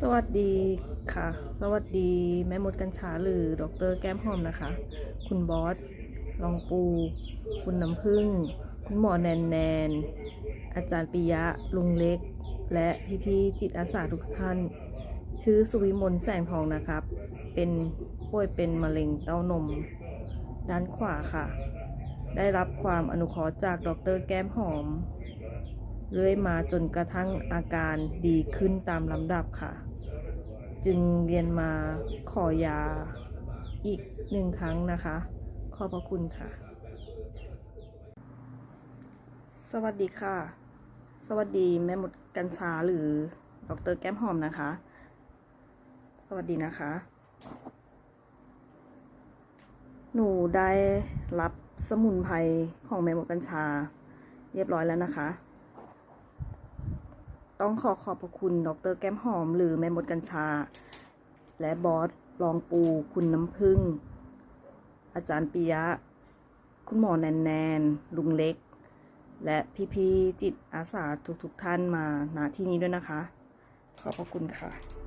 สวัสดีค่ะ สวัสดีแม่มดกัญชาหรือดรแก้มหอมนะคะ คุณบอสลองปู คุณน้ำพึ่ง คุณหมอแนนแนน อาจารย์ปิยะ ลุงเล็ก และพี่ๆจิตอาสาทุกท่าน ชื่อสุวิมลแสงทองนะครับ เป็นป่วยเป็นมะเร็งเต้านม ด้านขวาค่ะ ได้รับความอนุเคราะห์จากดรแก้มหอม เรื่อยมาจนกระทั่งอาการดีขึ้นตามลำดับค่ะ จึงเรียนมาขอยาอีกหนึ่งครั้งนะคะ ขอบพระคุณค่ะ สวัสดีค่ะ สวัสดีแม่มดกัญชาหรือดรแก้มหอมนะคะ สวัสดีนะคะ หนูได้รับสมุนไพรของแม่มดกัญชาเรียบร้อยแล้วนะคะ ต้องขอขอบพระคุณดรแก้มหอม หรือแม่มดกัญชา และบอสรองปูคุณน้ำพึ่ง อาจารย์ปิยะ คุณหมอแนนแนน ลุงเล็ก และพี่ๆจิตอาสาทุกๆท่านมาณที่นี้ด้วยนะคะ ขอบพระคุณค่ะ